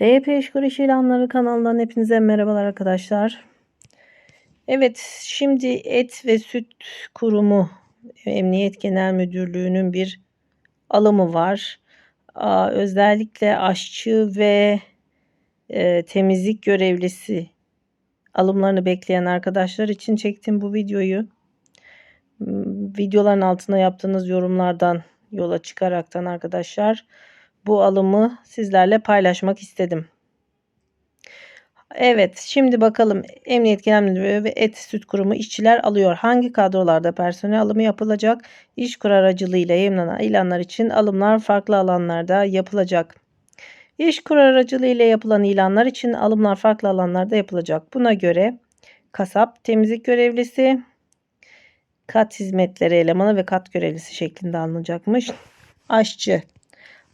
TYP İşkur İş İlanları kanalından hepinize merhabalar arkadaşlar. Evet şimdi Et ve Süt Kurumu Emniyet Genel Müdürlüğü'nün bir alımı var. Özellikle aşçı ve e, temizlik görevlisi alımlarını bekleyen arkadaşlar için çektim bu videoyu. Hmm, Videoların altına yaptığınız yorumlardan yola çıkaraktan arkadaşlar bu alımı sizlerle paylaşmak istedim. Evet şimdi bakalım Emniyet Genel Müdürlüğü ve Et Süt Kurumu işçiler alıyor. Hangi kadrolarda personel alımı yapılacak? İşkur aracılığıyla yayınlanan ilanlar için alımlar farklı alanlarda yapılacak. İşkur aracılığıyla yapılan ilanlar için alımlar farklı alanlarda yapılacak. Buna göre kasap, temizlik görevlisi, kat hizmetleri elemanı ve kat görevlisi şeklinde alınacakmış. Aşçı.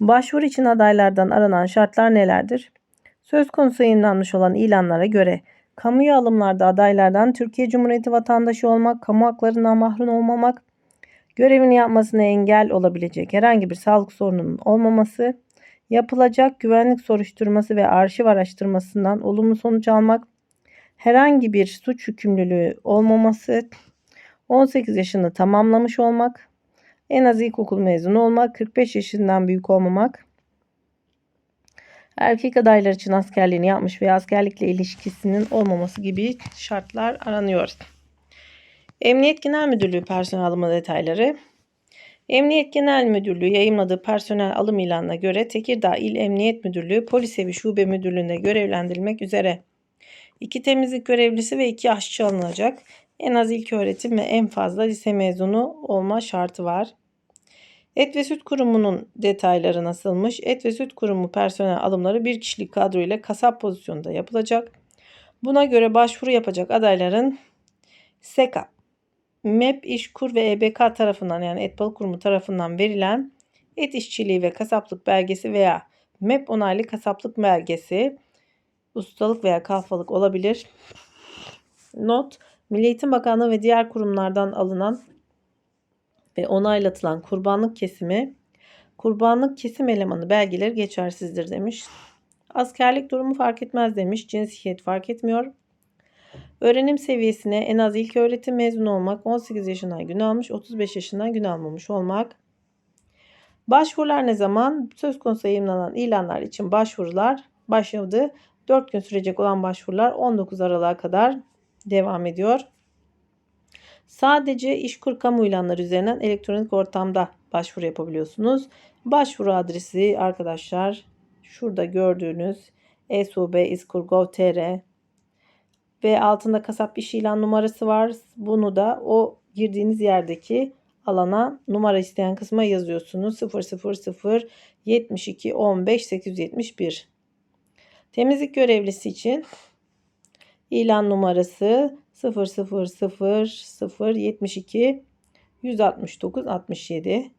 Başvuru için adaylardan aranan şartlar nelerdir? Söz konusu yayınlanmış olan ilanlara göre kamuya alımlarda adaylardan Türkiye Cumhuriyeti vatandaşı olmak, kamu haklarından mahrum olmamak, görevini yapmasına engel olabilecek herhangi bir sağlık sorununun olmaması, yapılacak güvenlik soruşturması ve arşiv araştırmasından olumlu sonuç almak, herhangi bir suç yükümlülüğü olmaması, 18 yaşını tamamlamış olmak, en az ilkokul mezunu olmak, 45 yaşından büyük olmamak, erkek adaylar için askerliğini yapmış veya askerlikle ilişkisinin olmaması gibi şartlar aranıyor. Emniyet Genel Müdürlüğü personel alımı detayları. Emniyet Genel Müdürlüğü yayınladığı personel alım ilanına göre Tekirdağ İl Emniyet Müdürlüğü Polis Evi Şube Müdürlüğü'nde görevlendirilmek üzere iki temizlik görevlisi ve iki aşçı alınacak. En az ilk öğretim ve en fazla lise mezunu olma şartı var. Et ve Süt Kurumu'nun detayları nasılmış? Et ve Süt Kurumu personel alımları bir kişilik kadro ile kasap pozisyonunda yapılacak. Buna göre başvuru yapacak adayların SEKA, MEP İşkur ve EBK tarafından yani Et Balık Kurumu tarafından verilen et işçiliği ve kasaplık belgesi veya MEP onaylı kasaplık belgesi, ustalık veya kalfalık olabilir. Not, Milli Eğitim Bakanlığı ve diğer kurumlardan alınan ve onaylatılan kurbanlık kesimi, kurbanlık kesim elemanı belgeleri geçersizdir demiş. Askerlik durumu fark etmez demiş. Cinsiyet fark etmiyor. Öğrenim seviyesine en az ilk öğretim mezunu olmak, 18 yaşından gün almış, 35 yaşından gün almamış olmak. Başvurular ne zaman? Söz konusu yayınlanan ilanlar için başvurular başladı. 4 gün sürecek olan başvurular 19 Aralık'a kadar devam ediyor. Sadece İşkur kamu ilanları üzerinden elektronik ortamda başvuru yapabiliyorsunuz. Başvuru adresi arkadaşlar şurada gördüğünüz esub.iskur.gov.tr ve altında kasap iş ilan numarası var. Bunu da o girdiğiniz yerdeki alana numara isteyen kısma yazıyorsunuz. 000 72 15 871. Temizlik görevlisi için ilan numarası 000 169 67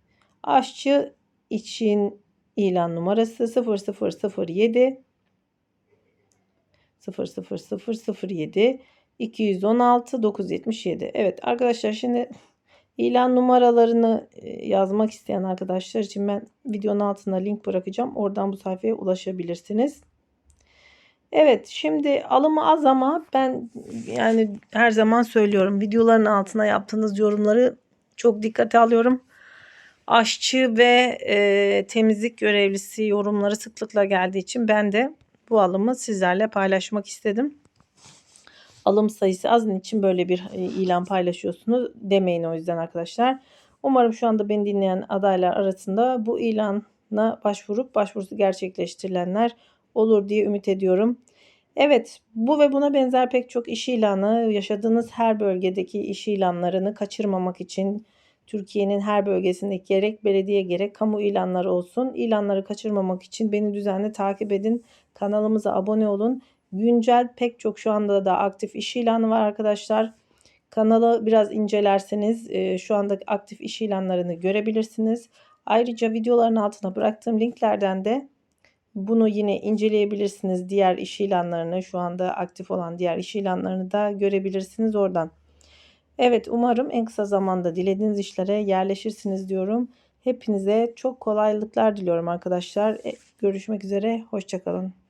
aşçı için ilan numarası 0007 00007 216 977 Evet arkadaşlar şimdi ilan numaralarını yazmak isteyen arkadaşlar için ben videonun altına link bırakacağım. Oradan bu sayfaya ulaşabilirsiniz. Evet şimdi alımı az ama ben yani her zaman söylüyorum videoların altına yaptığınız yorumları çok dikkate alıyorum. Aşçı ve e, temizlik görevlisi yorumları sıklıkla geldiği için ben de bu alımı sizlerle paylaşmak istedim. Alım sayısı az için böyle bir e, ilan paylaşıyorsunuz demeyin o yüzden arkadaşlar. Umarım şu anda beni dinleyen adaylar arasında bu ilana başvurup başvurusu gerçekleştirilenler olur diye ümit ediyorum. Evet bu ve buna benzer pek çok iş ilanı yaşadığınız her bölgedeki iş ilanlarını kaçırmamak için Türkiye'nin her bölgesindeki gerek belediye gerek kamu ilanları olsun. İlanları kaçırmamak için beni düzenli takip edin. Kanalımıza abone olun. Güncel pek çok şu anda da aktif iş ilanı var arkadaşlar. Kanalı biraz incelerseniz şu anda aktif iş ilanlarını görebilirsiniz. Ayrıca videoların altına bıraktığım linklerden de bunu yine inceleyebilirsiniz. Diğer iş ilanlarını şu anda aktif olan diğer iş ilanlarını da görebilirsiniz oradan. Evet umarım en kısa zamanda dilediğiniz işlere yerleşirsiniz diyorum. Hepinize çok kolaylıklar diliyorum arkadaşlar. E, görüşmek üzere. Hoşçakalın.